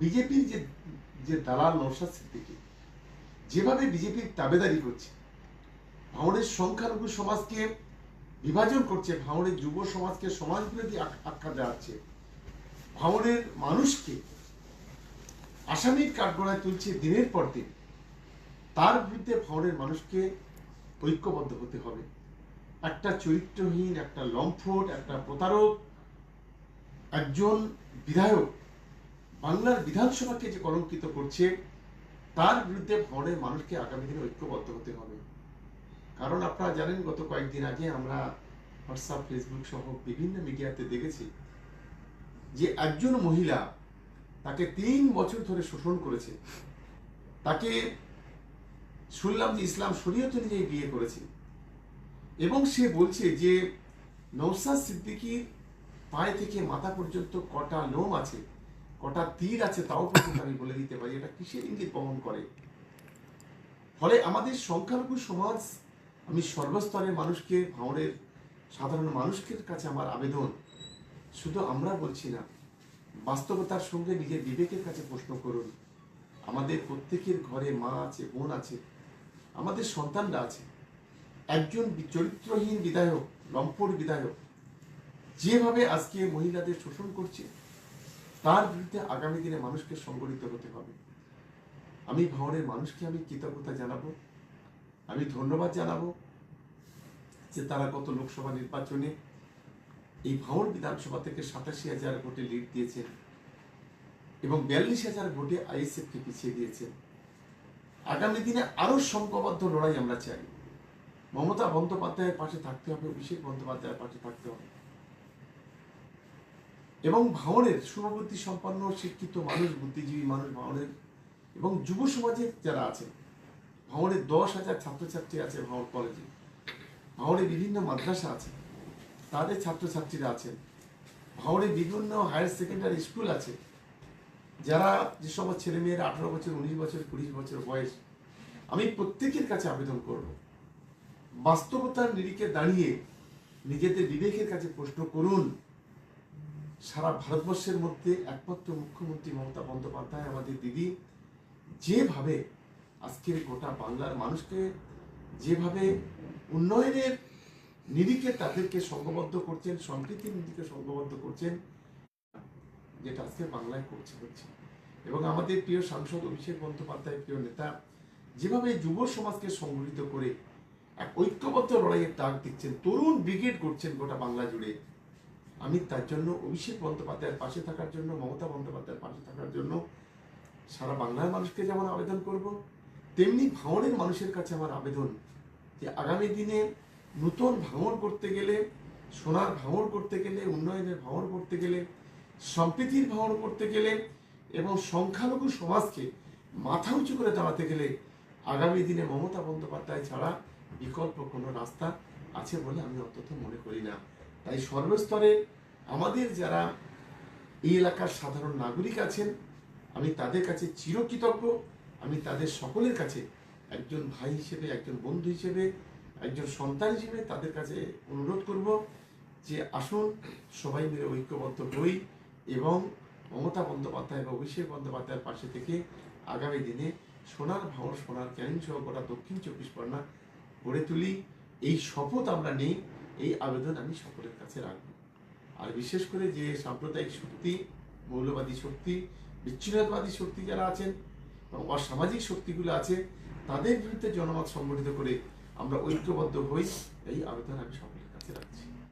বিজেপির যে যে দালাল নৌসাদ সিদ্দিকি, যেভাবে বিজেপির তাবেদারি করছে ভাঙড়ের সংখ্যালঘু সমাজকে বিভাজন করছে ভাঙড়ের যুব সমাজকে সমাজ বিরোধী আখ্যা দেওয়াচ্ছে ভাঙড়ের মানুষকে আসামির কাঠগড়ায় তুলছে দিনের পর দিন, তার বিরুদ্ধে ভাঙড়ের মানুষকে ঐক্যবদ্ধ হতে হবে। একটা চরিত্রহীন, একটা লম্ফট, একটা প্রতারক, একজন বিধায়ক বাংলার বিধানসভাকে যে কলঙ্কিত করছে, তার বিরুদ্ধে ভাঙড়ের মানুষকে আগামী দিনে ঐক্যবদ্ধ হতে হবে। কারণ আপনারা জানেন, গত কয়েকদিন আগে আমরা হোয়াটসঅ্যাপ ফেসবুক সহ বিভিন্ন মিডিয়াতে দেখেছি যে একজন মহিলা তাকে তিন বছর ধরে শোষণ করেছে। তাকে শুনলাম যে ইসলাম শরীয়ত অনুযায়ী বিয়ে করেছে এবং সে বলছে যে নৌসাদ সিদ্দিকির পায়ে থেকে মাথা পর্যন্ত কটা লোম আছে। কটা তীর আছে তাও পর্যন্ত আমি বলে দিতে পারি, এটা কিসের ইঙ্গিত বহন করে? ফলে আমাদের সংখ্যালঘু সমাজ, আমি সর্বস্তরের মানুষকে ভাঙড়ের সাধারণ মানুষের কাছে আমার আবেদন। শুধু আমরা বলছি না, বাস্তবতার সঙ্গে নিজের বিবেকের কাছে প্রশ্ন করুন। আমাদের প্রত্যেকের ঘরে মা আছে, বোন আছে, আমাদের সন্তানরা আছে। একজন চরিত্রহীন বিধায়ক, লম্পট বিধায়ক, যেভাবে আজকে মহিলাদের শোষণ করছে তার বিরুদ্ধে আগামী দিনে মানুষকে সংগঠিত হতে হবে। আমি ভাঙড়ের মানুষকে আমি কৃতজ্ঞতা জানাব। আমি ধন্যবাদ জানাব যে তারা গত লোকসভা নির্বাচনে এই ভাঙড় বিধানসভা থেকে সাতাশি হাজার ভোটে লিড দিয়েছেন এবং বিয়াল্লিশ হাজার ভোটে আইএসএফকে পিছিয়ে দিয়েছেন। আগামী দিনে আরও সংঘবদ্ধ লড়াই আমরা চাই। মমতা বন্দ্যোপাধ্যায়ের পাশে থাকতে হবে, অভিষেক বন্দ্যোপাধ্যায়ের পাশে থাকতে হবে। এবং ভাঙড়ের শুভবুদ্ধি সম্পন্ন শিক্ষিত মানুষ, বুদ্ধিজীবী মানুষ ভাঙড়ের এবং যুব সমাজের যারা আছে ভাঙড়ে দশ হাজার ছাত্রছাত্রী আছে ভাঙড় কলেজে ভাঙড়ে বিভিন্ন মাদ্রাসা আছে, তাদের ছাত্রছাত্রীরা আছেন। ভাঙড়ে বিভিন্ন হায়ার সেকেন্ডারি স্কুল আছে, যারা যে সমস্ত ছেলে মেয়েরা আঠারো বছর, উনিশ বছর, কুড়ি বছর বয়স, আমি প্রত্যেকের কাছে আবেদন করব, বাস্তবতার নিরিখে দাঁড়িয়ে নিজেদের বিবেকের কাছে প্রশ্ন করুন। সারা ভারতবর্ষের মধ্যে একমাত্র মুখ্যমন্ত্রী মমতা বন্দ্যোপাধ্যায়, আমাদের দিদি, যেভাবে আজকের গোটা বাংলার মানুষকে, যেভাবে উন্নয়নের নিরিখে তাদেরকে সংঘবদ্ধ করছেন, সম্প্রীতির নিরিখে সংঘবদ্ধ করছেন, যেটা আজকে বাংলায় করছে, হচ্ছে। এবং আমাদের প্রিয় সাংসদ অভিষেক বন্দ্যোপাধ্যায়, প্রিয় নেতা, যেভাবে যুব সমাজকে সংগঠিত করে এক ঐক্যবদ্ধ লড়াইয়ের ডাক দিচ্ছেন, তরুণ ব্রিগেড করছেন গোটা বাংলা জুড়ে। আমি তার জন্য অভিষেক বন্দ্যোপাধ্যায়ের পাশে থাকার জন্য, মমতা বন্দ্যোপাধ্যায়ের পাশে থাকার জন্য সারা বাংলার মানুষকে যেমন আবেদন করব, তেমনি ভাঙড়ের মানুষের কাছে আমার আবেদন যে আগামী দিনে নূতন ভাঙড় করতে গেলে, সোনার ভাঙড় করতে গেলে, উন্নয়নের ভাঙড় করতে গেলে, সম্প্রীতির ভাঙড় করতে গেলে এবং সংখ্যালঘু সমাজকে মাথা উঁচু করে দাঁড়াতে গেলে আগামী দিনে মমতা বন্দ্যোপাধ্যায় ছাড়া বিকল্প কোনো রাস্তা আছে বলে আমি অন্তত মনে করি না। তাই সর্বস্তরে আমাদের যারা এই এলাকার সাধারণ নাগরিক আছেন, আমি তাদের কাছে চিরকৃতজ্ঞ। আমি তাদের সকলের কাছে একজন ভাই হিসেবে, একজন বন্ধু হিসেবে, একজন সন্তান হিসেবে তাদের কাছে অনুরোধ করব যে আসুন, সবাই মিলে ঐক্যবদ্ধ হই এবং মমতা বন্দ্যোপাধ্যায় বা অভিষেক বন্দ্যোপাধ্যায়ের পাশে থেকে আগামী দিনে সোনার ভাঙর সোনার ক্যানিং সহ গোটা দক্ষিণ চব্বিশ পরগনা গড়ে তুলি। এই শপথ আমরা নেই। এই আবেদন আমি সকলের কাছে রাখব। আর বিশেষ করে যে সাম্প্রদায়িক শক্তি, মৌলবাদী শক্তি, বিচ্ছিন্নতাবাদী শক্তি যারা আছেন এবং অসামাজিক শক্তিগুলো আছে, তাদের বিরুদ্ধে জনমত সংগঠিত করে আমরা ঐক্যবদ্ধ হই। এই আবেদন আমি সকলের কাছে রাখছি।